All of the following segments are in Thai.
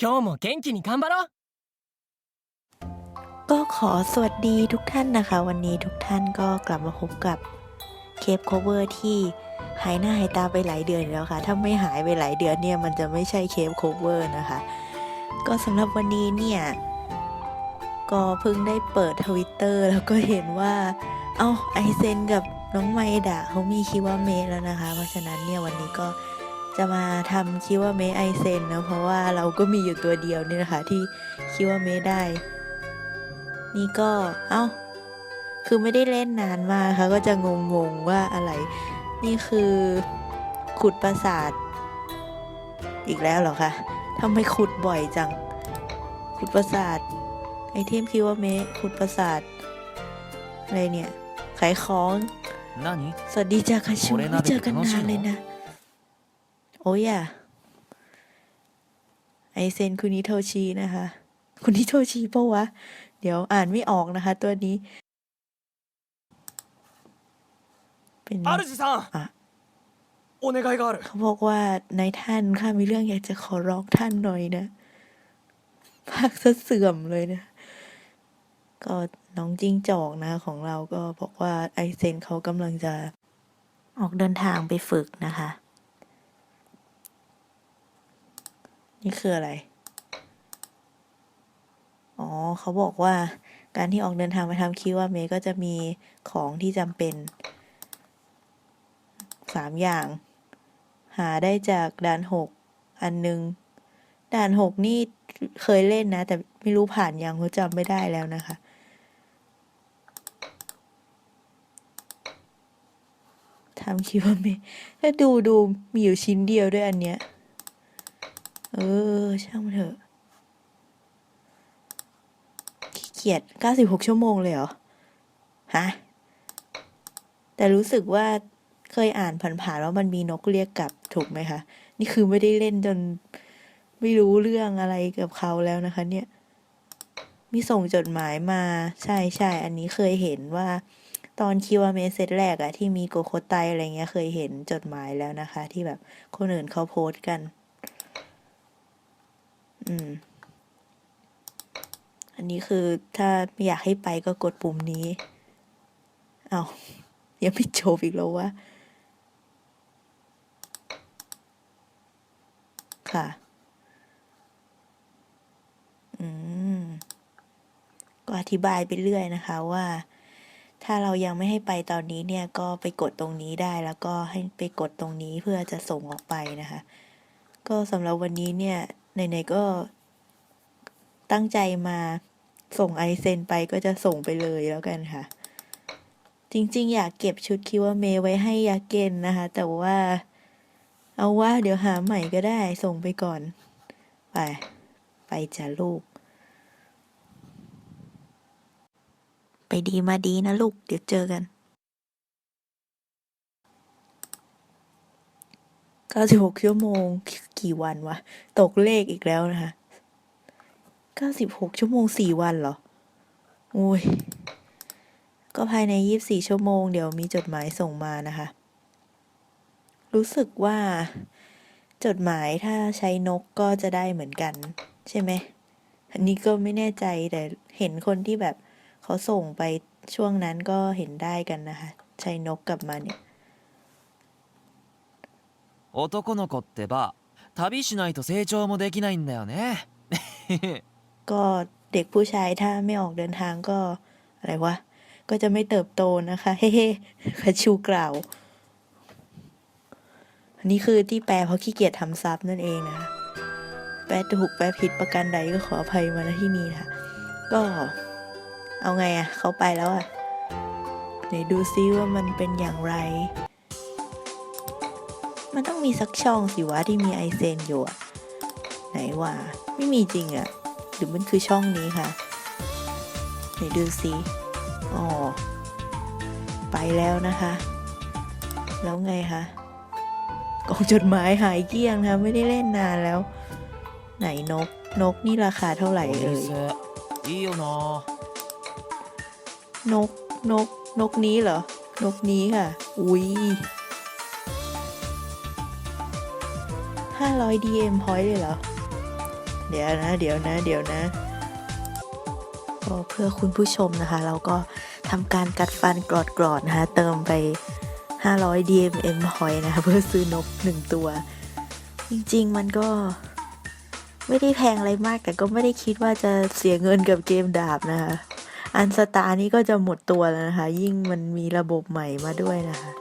今日も元気に頑張ろう ก็ขอสวัสดีทุกท่านนะคะ วันนี้ทุกท่านก็กลับมาพบกับเคปโคเวอร์ที่หายหน้าหายตาไปหลายเดือนแล้วค่ะ ถ้าไม่หายไปหลายเดือนเนี่ยมันจะไม่ใช่เคปโคเวอร์นะคะ ก็สำหรับวันนี้เนี่ย ก็เพิ่งได้เปิดทวิตเตอร์แล้วก็เห็นว่า เอ้าไอเซนกับน้องไมดะเขามีคิวาเมะแล้วนะคะ เพราะฉะนั้นเนี่ยวันนี้ก็ จะมาทำคิวาเมะไอเซนนะเพราะว่าเราก็มีอยู่ตัวเดียวเนี่ยนะคะที่คิวาเมะได้ นี่ก็เอ้า คือไม่ได้เล่นนานมากค่ะก็จะงงๆว่าอะไร นี่คือขุดปราสาท อีกแล้วเหรอคะทำไมขุดบ่อยจัง ขุดปราสาทไอเทมคิวาเมะขุดปราสาทอะไรเนี่ย ขายของ何สวัสดีจ้าคาชูโอเรนาไม่เจอกันนานเลยนะ โอ้ยอะไอเซนคุนิโทชีนะคะ คุนิโทชีปะวะ เดี๋ยวอ่านไม่ออกนะคะ ตัวนี้ เป็นอารุจิซังเขาบอกว่านายท่านข้ามีเรื่องอยากจะขอร้องท่านหน่อยนะภาคเสื่อมเลยนะ ก็น้องจิ้งจอกนะของเราก็บอกว่าไอเซนเขากำลังจะออกเดินทางไปฝึกนะคะ นี่คืออะไร อ๋อ เขาบอกว่าการที่ออกเดินทางไปทำคิวว่าเมก็จะมีของที่จำเป็นสามอย่าง หาได้จากด่านหกอันหนึงด่านหกนี่เคยเล่นนะ แต่ไม่รู้ผ่านยังเพราะจำไม่ได้แล้วนะคะ ทำคิว่าไม่ถ้าดูดูมีอยู่ชิ้นเดียวด้วยอันเนี้ย ออช่างมันเถอะ ขี้เกียจ96ชั่วโมงเลยเหรอ ฮะ แต่รู้สึกว่าเคยอ่านผ่านๆว่ามันมีนกเรียกกลับถูกไหมคะ นี่คือไม่ได้เล่นจนไม่รู้เรื่องอะไรกับเขาแล้วนะคะ เนี่ย มีส่งจดหมายมาใช่ใช่อันนี้เคยเห็นว่าตอนคิวเมเซตแรกอะที่มีโกโคไตอะไรเงี้ยเคยเห็นจดหมายแล้วนะคะ ที่แบบคนอื่นเขาโพสต์กัน อืม อันนี้คือถ้าไม่อยากให้ไปก็กดปุ่มนี้ เอา้ายังไม่จบอีกแล้ววะ ค่ะ อืม ก็อธิบายไปเรื่อยนะคะว่าถ้าเรายังไม่ให้ไปตอนนี้เนี่ยก็ไปกดตรงนี้ได้แล้วก็ให้ไปกดตรงนี้เพื่อจะส่งออกไปนะคะ ก็สำหรับวันนี้เนี่ย ไหนๆก็ตั้งใจมาส่งไอเซนไปก็จะส่งไปเลยแล้วกันค่ะ จริงๆ อยากเก็บชุดคิวเมไว้ให้ยาเกนนะคะ แต่ว่าเอาว่าเดี๋ยวหาใหม่ก็ได้ส่งไปก่อน ไป ไปจ้ะลูก ไปดีมาดีนะลูก เดี๋ยวเจอกันเก้าสิบหกชั่วโมง กี่วันวะ ตกเลขอีกแล้วนะคะเก้าสิบหกชั่วโมงสี่วันเหรอ โอ้ย ก็ภายในยี่บสี่ชั่วโมงเดี๋ยวมีจดหมายส่งมานะคะ รู้สึกว่าจดหมายถ้าใช้นกก็จะได้เหมือนกัน ใช่ไหม อันนี้ก็ไม่แน่ใจแต่เห็นคนที่แบบเขาส่งไปช่วงนั้นก็เห็นได้กันนะคะ ใช้นกกลับมาเนี่ย 男の子ってば 旅しないと成長もできないんだよね ก็เด็กผู้ชายถ้าไม่ออกเดินทางก็ อะไรวะ ก็จะไม่เติบโตนะคะ เฮ้ๆคาชูกล่าว อันนี้คือที่แปลเพราะขี้เกียจทำซับนั่นเองนะคะ แปลถูกแปลผิดประการใดก็ขออภัยมาณที่นี้ค่ะ ก็ เอาไงอะเขาไปแล้วอะไหนดูซิว่ามันเป็นอย่างไร มันต้องมีสักช่องสิวะที่มีไอเซนอยู่ไหนว่าไม่มีจริงอะหรือมันคือช่องนี้ค่ะไหนดูสิอ๋อไปแล้วนะคะ แล้วไงคะกองจดหมายหายเกี้ยงนะไม่ได้เล่นนานแล้ว ไหนนกนกนี่ราคาเท่าไหร่เอ่ยนกนกนกนี้เหรอนกนี้ค่ะ อุ้ย ห้าร้อย DM point เลยเหรอ เดี๋ยวนะ เดี๋ยวนะ เดี๋ยวนะก็เพื่อคุณผู้ชมนะคะ เราก็ทำการกัดฟันกรอดๆนะคะ เติมไป 500 DMM point นะคะ เพื่อซื้อนกหนึ่งตัว จริงๆ มันก็ไม่ได้แพงอะไรมากแต่ก็ไม่ได้คิดว่าจะเสียเงินกับเกมดาบนะคะ อันสตาร์นี่ก็จะหมดตัวแล้วนะคะ ยิ่งมันมีระบบใหม่มาด้วยนะคะ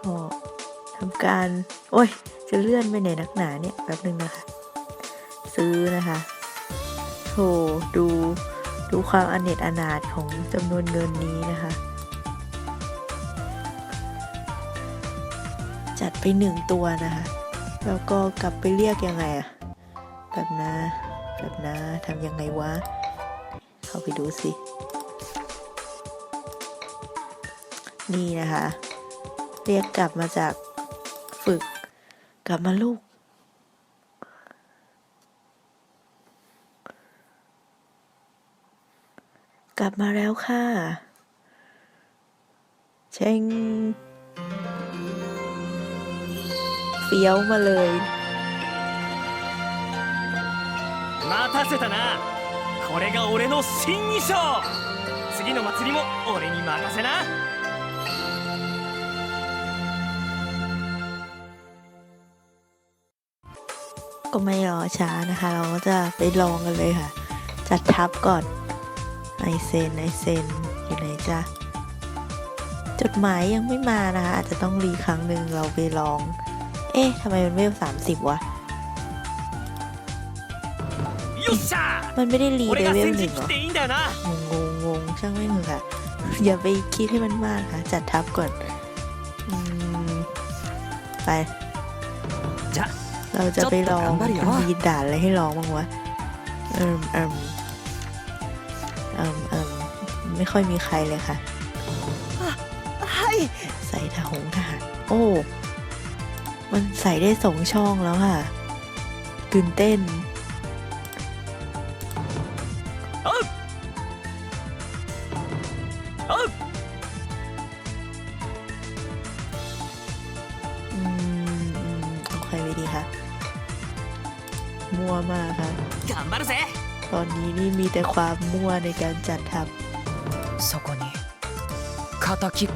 ก็ ทำการ โอ้ย จะเลื่อนไปไหนนักหนาเนี่ยแป๊บนึงนะคะ ซื้อนะคะโถดูดูความอเนจอนาถของจำนวนเงินนี้นะคะ จัดไปหนึ่งตัวนะคะ แล้วก็กลับไปเรียกยังไงอะแบบนะแบบนะทำยังไงวะ เข้าไปดูสิ นี่นะคะ เรียกกลับมาจาก กลับมาลูก กลับมาแล้วค่ะเชงเฟี้ยวมาเลย 待たせたなこれが俺の新衣装次の祭りも俺に任せな ก็ไม่รอช้านะคะ เราก็จะไปลองกันเลยค่ะ จัดทับก่อนไอเซนไอเซนอยู่ไหนจ้ะจดหมายยังไม่มานะคะ อาจจะต้องรีครั้งหนึ่งเราไปลอง เอ๊ะทำไมมันเวลสามสิบวะมันไม่ได้รีเลเวลหนึ่งหรองงงงช่างไม่เหมือนค่ะ อย่าไปคิดให้มันมากค่ะ จัดทับก่อนไปจ้ะ เราจะไปลองดีด่านอะไรให้ลองบ้างวะเอิมเอิมเอิมเอิมไม่ค่อยมีใครเลยค่ะ ใส่ทหงทหารโอ้ มันใส่ได้สองช่องแล้วค่ะตื่นเต้น ความมั่วในการจัดทัพ そこに敵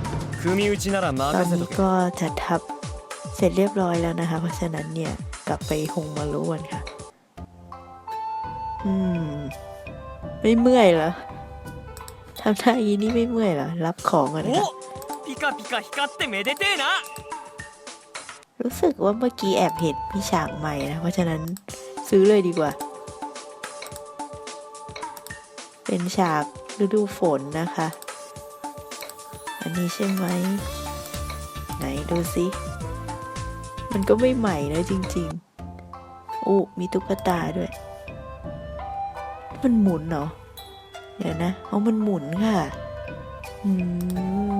組み打ちなら ตอน 任せ นี้ とけ ก็จัดทัพเสร็จเรียบร้อยแล้วนะคะ เพราะฉะนั้นเนี่ย กลับไปหงมารุกันค่ะ อืม ไม่เมื่อยเหรอทำท่าอย่างนี้ไม่เมื่อยเหรอ รับของกันค่ะ おピカピカ光ってめでてえな รู้สึกว่าเมื่อกี้แอบเห็นมีฉากใหม่นะ เพราะฉะนั้นซื้อเลยดีกว่า เป็นฉากฤดูฝนนะคะ อันนี้ใช่ไหม ไหนดูสิ มันก็ไม่ใหม่นะจริงๆอู้มีตุ๊กตาด้วย มันหมุนเหรอ เดี๋ยวนะเอามันหมุนค่ะอืม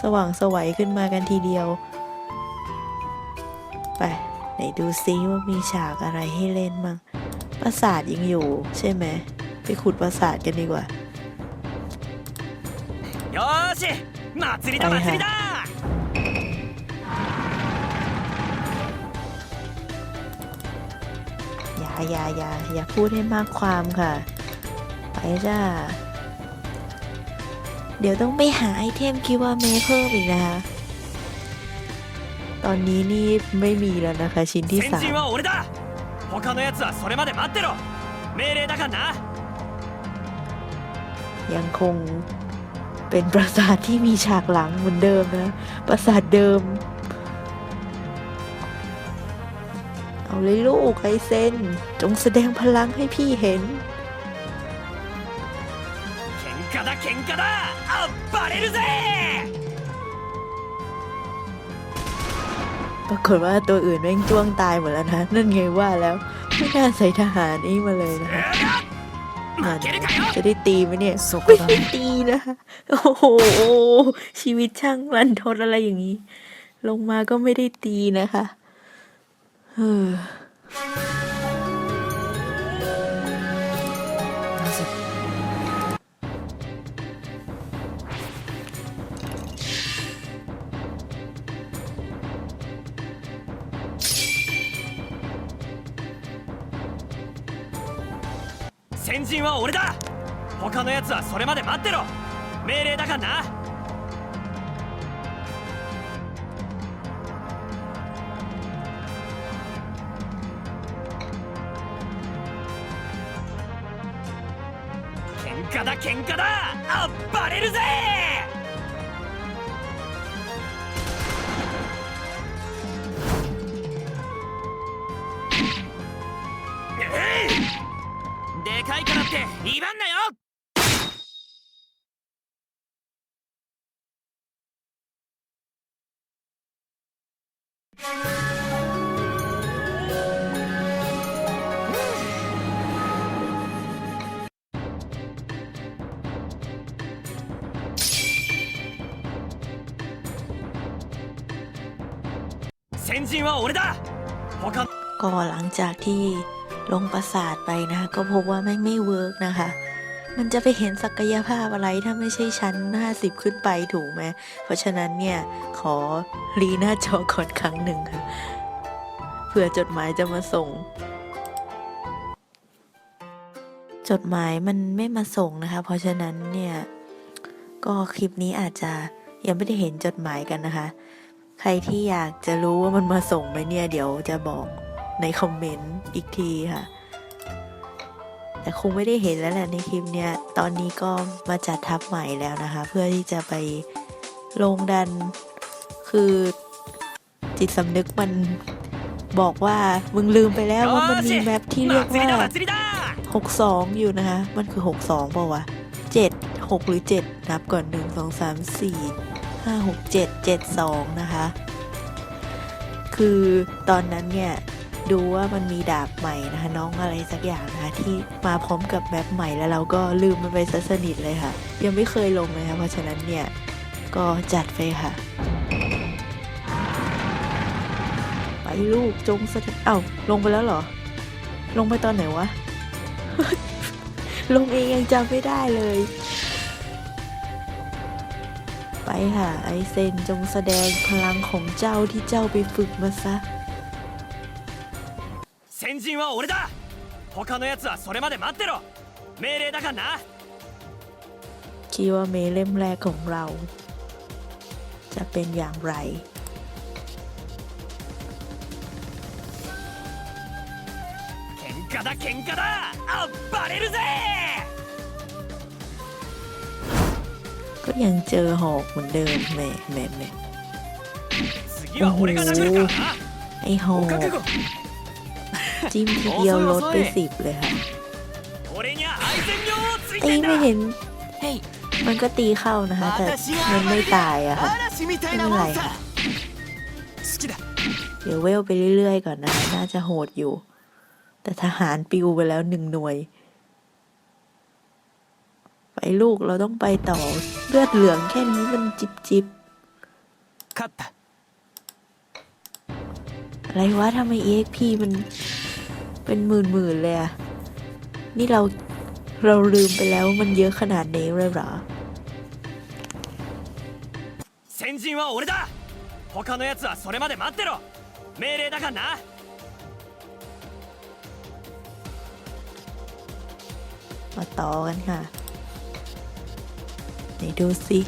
สว่างสวัยขึ้นมากันทีเดียว ไป ไหนดูซิว่ามีฉากอะไรให้เล่นมั่งปราสาทยังอยู่ใช่ไหม ไปขุดปราสาทกันดีกว่า よーし祭りだはいはい祭りだ อย่าอย่าอย่าอย่าพูดให้มากความค่ะ ไปจ้า เดี๋ยวต้องไปหาไอเทมคิดว่าเมเพิ่มอีกนะคะ ตอนนี้นี่ไม่มีแล้วนะคะ ชิ้นที่ 先 สาม 陣は俺だ他のやつはそれまで待ってろ命令だからな ยังคงเป็นปราสาทที่มีฉากหลังเหมือนเดิมนะ ปราสาทเดิม เอาเลยลูกไอเซน จงแสดงพลังให้พี่เห็น 喧嘩だ喧嘩だあっばれるぜ ปรากฏว่าตัวอื่นแม่งจ้วงตายหมดแล้วนะ นั่นไงว่าแล้ว ไม่น่าใส่ทหารนี่มาเลยนะ นั่นจะได้ตีไหมเนี่ยไม่ได้ตีนะโอ้โหชีวิตช่างรันทดอะไรอย่างนี้ ลงมาก็ไม่ได้ตีนะคะ เออ のやつはそれまで待ってろ。命令だからな。喧嘩だ喧嘩だ。あっばれるぜ。えい！でかいからって威張ん จากที่ลงปราสาทไปนะคะ ก็พบว่าแม่งไม่เวิร์กนะคะ มันจะไปเห็นศักยภาพอะไรถ้าไม่ใช่ชั้น 50 ขึ้นไปถูกไหม เพราะฉะนั้นเนี่ย ขอรีหน้าจอก่อนครั้งหนึ่งค่ะ เผื่อจดหมายจะมาส่ง จดหมายมันไม่มาส่งนะคะ เพราะฉะนั้นเนี่ย ก็คลิปนี้อาจจะยังไม่ได้เห็นจดหมายกันนะคะ ใครที่อยากจะรู้ว่ามันมาส่งไหมเนี่ย เดี๋ยวจะบอก ในคอมเมนต์อีกทีค่ะ แต่คงไม่ได้เห็นแล้วแหละในคลิปเนี้ย ตอนนี้ก็มาจัดทับใหม่แล้วนะคะ เพื่อที่จะไปลงดัน คือจิตสำนึกมันบอกว่ามึงลืมไปแล้วว่ามันมีแมปที่เรียกว่า62 อยู่นะคะ มันคือ 62เปล่าวะ7 6 หรือ 7 นับก่อน 1 2 3 4 5 6 7 7 2 นะคะ คือตอนนั้นเนี่ย ดูว่ามันมีดาบใหม่นะคะน้องอะไรสักอย่างนะคะที่มาพร้อมกับแมปใหม่แล้วเราก็ลืมมันไปซะสนิทเลยค่ะ ยังไม่เคยลงเลยค่ะเพราะฉะนั้นเนี่ยก็จัดไปค่ะ ไปลูกจงสถิตเอ้าลงไปแล้วเหรอ ลงไปตอนไหนวะ ลงเองยังจำไม่ได้เลย ไปค่ะไอเซนจงแสดงพลังของเจ้าที่เจ้าไปฝึกมาซะ 先陣は俺だ他のやつはそれまで待ってろ命令だからな คิดว่าเมเล่มแรกของเรา จะเป็นอย่างไร 喧嘩だ喧嘩だあっばれるぜ ก็ยังเจอหอกเหมือนเดิมแหม่แหม่แหม่ 次は俺が殴るからな ไอหอ お ก 覚悟 จิ้มทีเดียวลดไปสิบเลยค่ะตีไม่เห็นมันก็ตีเข้านะคะแต่มันไม่ตายอะค่ะไม่เป็นไรค่ะเดี๋ยวเวลไปเรื่อยๆ ก่อนนะน่าจะโหดอยู่ แต่ทหารปิวไปแล้วหนึ่งหน่วย ไปลูกเราต้องไปต่อเลือดเหลืองแค่นี้มันจิบจิบอะไรวะทำไมเอ็กพีมัน เป็นหมื่นๆเลยอะนี่เราเราลืมไปแล้วว่ามันเยอะขนาดนี้เลยเหรอ 先陣は俺だ他のやつはそれまで待ってろ命令だからな มาต่อกันค่ะไหนดูสิ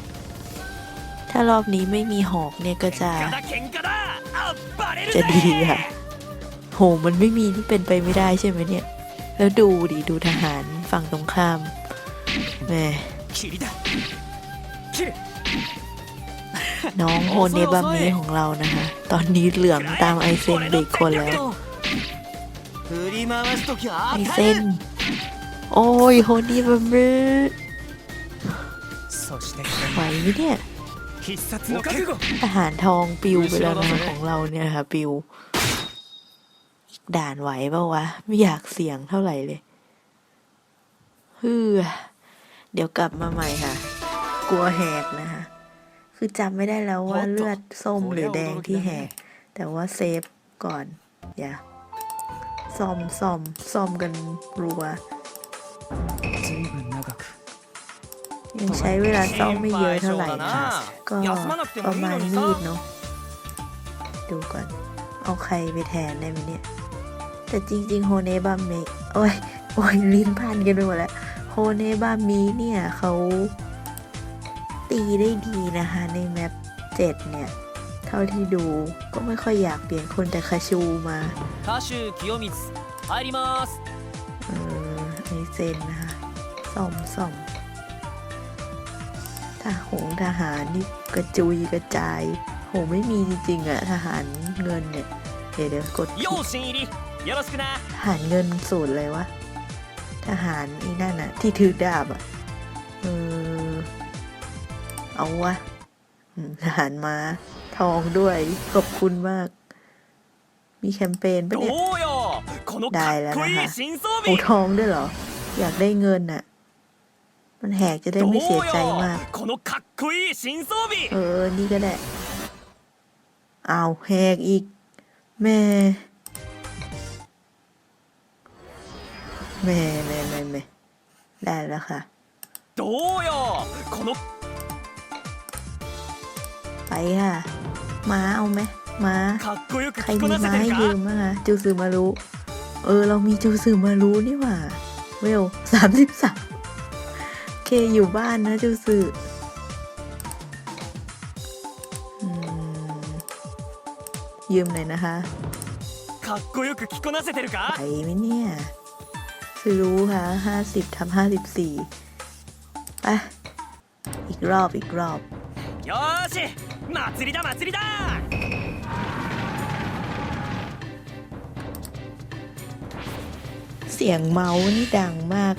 ถ้ารอบนี้ไม่มีหอกเนี่ยก็จะ 喧嘩だ喧嘩だあっばれる จะ ぜ ดีค่ะ โหมันไม่มีที่เป็นไปไม่ได้ใช่ไหมเนี่ย แล้วดูดิดูทหารฝั่งตรงข้ามแหมน้องโฮเนบามีของเรานะคะ ตอนนี้เหลืองตามไอเซนเบกคนแล้วไอเซนโอ้ยโฮนีบามีไหวเนี่ยทหารทองปิวไปแล้วนะของเราเนี่ยค่ะปิว ด่านไหวเปล่าวะ ไม่อยากเสี่ยงเท่าไหร่เลยฮือเดี๋ยวกลับมาใหม่ค่ะ กลัวแหกนะคะ คือจำไม่ได้แล้วว่าเลือดส้มหรือแดงที่แหก แต่ว่าเซฟก่อน อย่าซอมซอมซอมกันรัว ยังใช้เวลาซ่อมไม่เยอะเท่าไหร่นะก็ประมาณมีดเนาะ ดูก่อน เอาใครไปแทนได้ไหมเนี่ย แต่จริงๆ โฮเนบัมเมกโอ้ย โอ้ยลิ้นพันกันไปหมดแล้วโฮเนบามิเนี่ยเขาตีได้ดีนะคะ ในแมปเจ็ดเนี่ย เท่าที่ดูก็ไม่ค่อยอยากเปลี่ยนคนแต่คาชูมา 歌手清水入ります เออไอเซนนะคะซ่อมซ่อมทหงทหารนี่กระจุยกระจาย โหไม่มีจริงๆอะทหารเงินเนี่ย เดี๋ยวเดี๋ยวกดผิด 用心入り よろしくな ทหารเงินสูตรเลยวะ ทหารไอ้นั่นอะที่ถือดาบอะเออ เอาวะอืมทหารม้า ทองด้วย ขอบคุณมาก มีแคมเปญปะ ど เนี่ย うよこのかっこいい新装 โอ้ 備 ทองด้วยเหรอ อยากได้เงินอะมันแหกจะได้ どう ไม่เสียใจ よ มาก このかっこいい新装備 เออ นี่ก็ได้อ้าวแหกอีก แม่ แม่แม่แม่แม่ได้แล้วค่ะ どうよこの ไปค่ะ ม้าเอาไหมม้า かっこよく ใคร 着こ มี なせ ม้า て ให้ る ยื か มบ้างคะจูซือมารุเออ เรามีจูซือมารุนี่หว่า เวลสามสิบสามเคอยู่บ้านนะจูซืออืมยืมหน่อยนะคะ かっこよく着こなせてる ไหว か ไหมเนี่ย ซื้อรู้ค่ะห้าสิบทำห้าสิบสี่ไปอีกรอบอีกรอบ よーし祭りだ祭りだ เสียงเมาส์นี่ดังมาก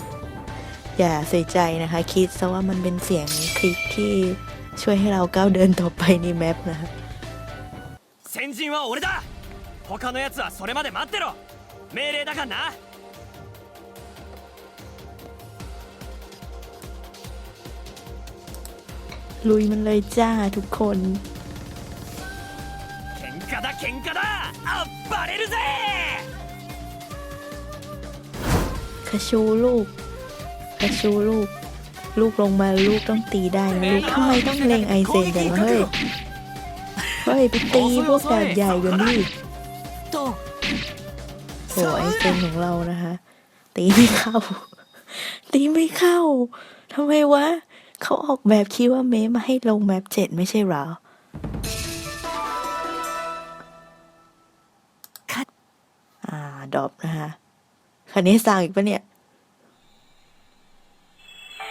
อย่าใส่ใจนะคะ คิดซะว่ามันเป็นเสียงคลิกที่ช่วยให้เราก้าวเดินต่อไปในแมปนะคะ 先陣は俺だ他のやつはそれまで待ってろ命令だからな ลุยมันเลยจ้าทุกคนคาชูลูกคาชูลูก ลูกลงมาลูกต้องตีได้นะลูกทำไมต้องเลงไอเซนอย่างเฮ้ย เฮ้ยไปตีพวกดาบใหญ่กันนี่โหไอเซนของเรานะคะ ตีไม่เข้า ตีไม่เข้าทำไมวะ เขาออกแบบคิดว่าเมมาให้ลงแมปเจ็ดไม่ใช่หรอคัดอ่าดรอปนะคะคันนี้สั่งอีกปะเนี่ย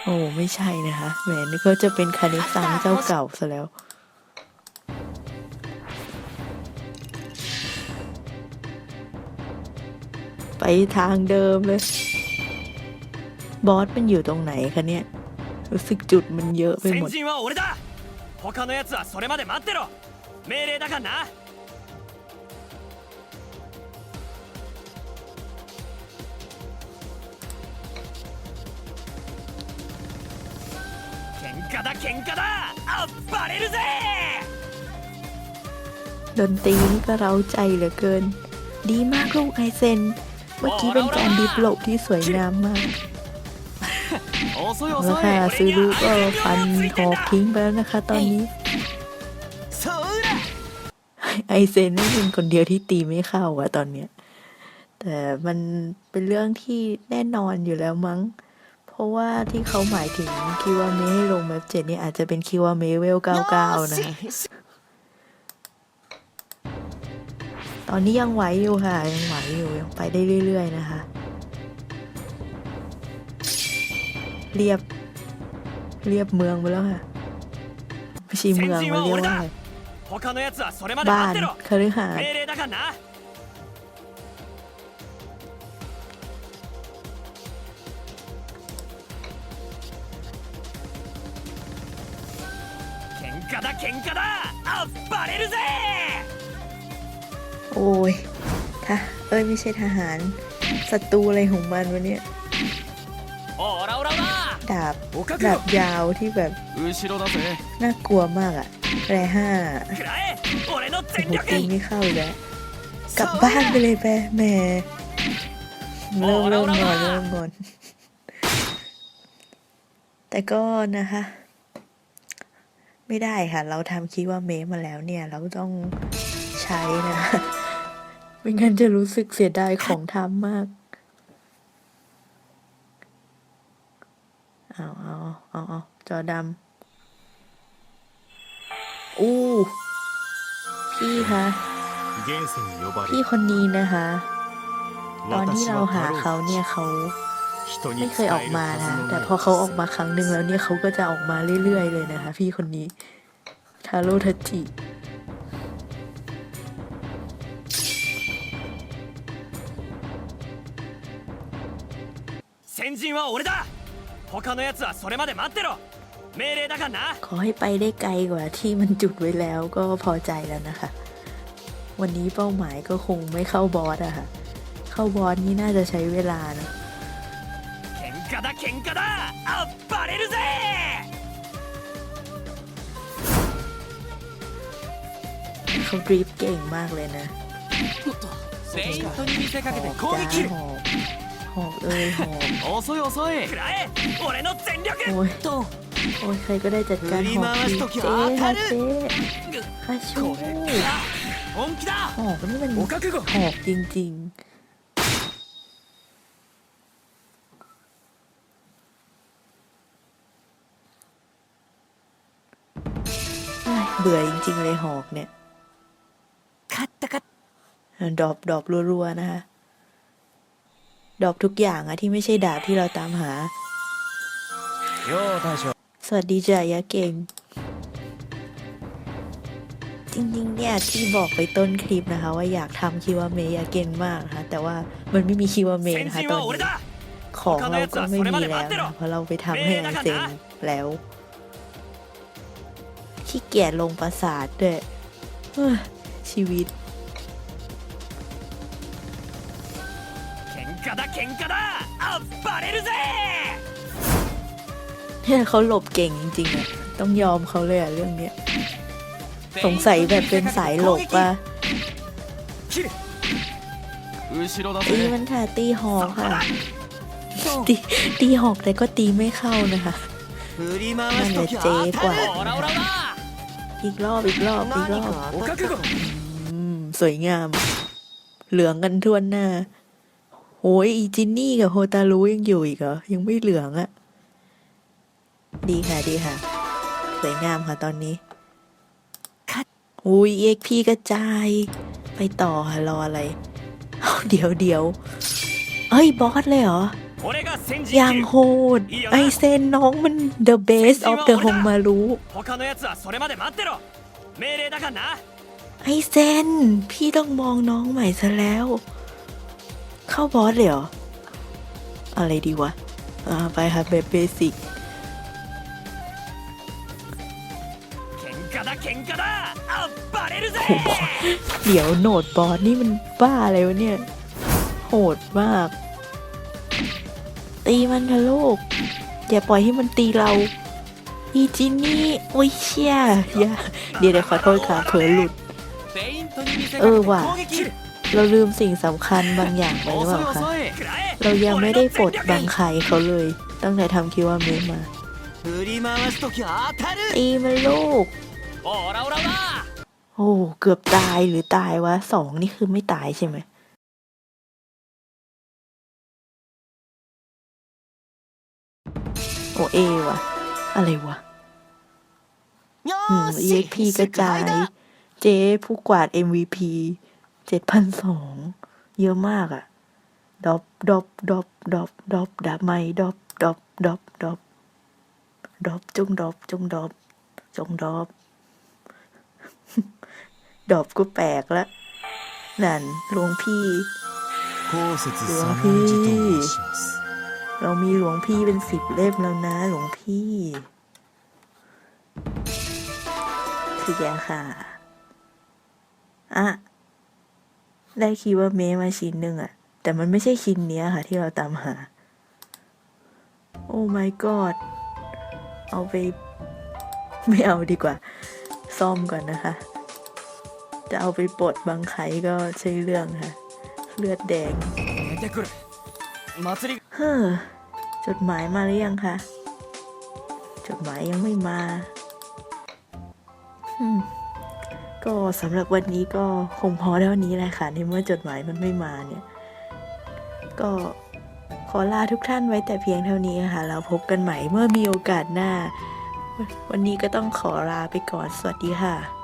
โอ้ไม่ใช่นะคะแหมนี่ก็จะเป็นคานิซังเจ้าเก่าซะแล้วไปทางเดิมเลย บอสมันอยู่ตรงไหนคะเนี่ย รู้สึกจุดมันเยอะไปหม 先 ด 陣は俺だ他のやつはそれまで待ってろ命令だからな喧嘩だ喧嘩だあっばれるぜ ดนตรีนี่ก็เร้าใจเหลือเกิน ดีมากลูกไอเซน เมื่อกี้เป็นการดิฟโลบที่สวยงามมาก 遅い แล้วค่ะซูรุก็ฟันหอกทิ้งไปแล้วนะคะ ตอนนี้ ไอเซนนี่เป็นคนเดียวที่ตีไม่เข้าอะตอนเนี้ย แต่มันเป็นเรื่องที่แน่นอนอยู่แล้วมั้ง เพราะว่าที่เขาหมายถึงคิวาเมให้ลงแมปเจ็ดนี่อาจจะเป็นคิวาเมเวลเก้าเก้านะคะตอนนี้ยังไหวอยู่ค่ะ ยังไหวอยู่ยังไปได้เรื่อย ๆ นะคะ เรียบ เรียบเมืองไปแล้วค่ะไม่ช่เมืองไปเรียบว่าอบ้านคฤหาสน์โอ้ยทะเอ้ย ไม่ใช่ทหารศัตรูอะไรของมันวะเนี่ยโอ้เราเรา ดาบดาบยาวที่แบบน่ากลัวมากอะแร่ห้าโหตีไม่เข้าแล้วกลับบ้านไปเลยไปแม่เริ่มเริ่มนอนเริ่มงอนแต่ก็นะคะ ไม่ได้ค่ะ เราทำคิดว่าเมฟมาแล้วเนี่ย เราต้องใช้นะ ไม่งั้นจะรู้สึกเสียดายของทำมาก เอาเอาเอาเอาจอดำอู้พี่คะ 現世に呼ばれ พี่คนนี้นะคะ ตอนที่ 私 เรา は หา 太郎 เขาเนี่ยเขา 人 ไม่ に เค 使 ย え อ る อกมา は นะ ずの แต่ ない พอเขาออกมาครั้งหนึ่งแล้วเนี่ยเขาก็จะออกมาเรื่อยๆเลยนะคะ พี่คนนี้ ทาโร่ทัจิ 先陣は俺だ 他のやつはそれまで待ってろ命令だからな ขอให้ไปได้ไกลกว่าที่มันจุดไว้แล้วก็พอใจแล้วนะคะ วันนี้เป้าหมายก็คงไม่เข้าบอสอะค่ะ เข้าบอสนี่น่าจะใช้เวลานะ 喧嘩だ喧嘩だあっぱれるぜ เขาดริฟต์เก่งมากเลยนะ フェイントに見せかけて หอบ 攻 จ้า 撃 หอบหอบเอ้ยหอบ 遅い遅い食らえ俺の全力 โอ้ย と โอ้ยใครก็ได้จัดการหอบทีเจ๊ฮะเจ๊ฮาชู これか本気だ หอบนี่มัน お覚悟 หอบจริงๆเฮ้ยเบื่อจริงๆเลยหอกเนี่ย 勝ったか ดรอปดรอปรัวๆนะคะ ดอกทุกอย่างอะที่ไม่ใช่ดาบที่เราตามหา สวัสดีจ่ายะเก่ง จริงๆ เนี่ยที่บอกไปต้นคลิปนะคะ ว่าอยากทำคิวาเมยาเกงมากนะคะ แต่ว่ามันไม่มีคิวาเมนะคะตอนนี้ของเราก็ไม่มีแล้วนะเพราะเราไปทำให้อาเซนแล้วขี้เกียจลงปราสาทด้วยชีวิต 嘩だ喧嘩だあっぱれるぜ เนี่ยเขาหลบเก่งจริงๆอะต้องยอมเขาเลยอะเรื่องเนี้ย สงสัยแบบเป็นสายหลบป่ะ 切る後ろだ ตี ぜ มันค่ะ ตีหอก そこ ค่ะ だ ตีตีหอกแต่ก็ตีไม่เข้านะคะ 振り回 นั่น し แห と ละ きゃ เจ๊กว่า オラオラだ อีกรอบอีกรอบอีกรอบ お覚悟 อืม สวยงาม เหลืองกันทั่วหน้า โอ้ยอีจินนี่กับโฮตารุยังอยู่อีกเหรอ ยังไม่เหลืองอะดีค่ะดีค่ะ สวยงามค่ะตอนนี้คัดอุ้ยเอ็กพีกระจาย ไปต่อค่ะรออะไร เดี๋ยวเดี๋ยวเอ้ย บอสเลยเหรออย่างโหด ไอเซนน้องมัน the base of the ฮงมารุไอเซน พี่ต้องมองน้องใหม่ซะแล้ว เข้าบอสเลยเหรอ อะไรดีวะไปหาแบบเบสิกเดี๋ยวโหนดบอสนี่มันบ้าอะไรวะเนี่ย โหดมาก ตีมันทะลูก อย่าปล่อยให้มันตีเรา อีจินนี่โอ้ยเชี่ยเดี๋ยวเดี๋ยวขอโทษค่ะเผลอหลุด เออว่ะ เราลืมสิ่งสำคัญบางอย่างไปหรือเปล่าคะ เรายังไม่ได้ปลดบังไข่เขาเลย ตั้งแต่ทำคิวาเมะมาตีมันลูก โอ้เกือบตายหรือตายวะสองนี่คือไม่ตายใช่ไหมโอเอวะอะไรวะอืมเอพกระจาย เจ้ผู้กวาด MVP เจ็ดพันสองเยอะมากอะดอบดอบดอบดอบดอบดาบไม่ดอบดอบดอบดอบดอบจงดอบจงดอบจงดอบดอบกูแปลกละนั่นหลวงพี่หลวงพี่ เรามีหลวงพี่เป็นสิบเล่มแล้วนะ หลวงพี่เสียค่ะ อะ ได้คีย์ว่าเมมาชิ้นหนึ่งอะแต่มันไม่ใช่ชิ้นเนี้ยค่ะ ที่เราตามหา โอ้ my god เอาไป ไม่เอาดีกว่า ซ่อมก่อนนะคะ จะเอาไปปลดบางไขก็ใช่เรื่องค่ะ เลือดแดงเฮ้อจดหมายมาหรือยังคะจดหมายยังไม่มา อืม ก็สำหรับวันนี้ก็คงพอเท่านี้แหละค่ะในเมื่อจดหมายมันไม่มาเนี่ย ก็ขอลาทุกท่านไว้แต่เพียงเท่านี้ค่ะ เราพบกันใหม่เมื่อมีโอกาสหน้า วันนี้ก็ต้องขอลาไปก่อนสวัสดีค่ะ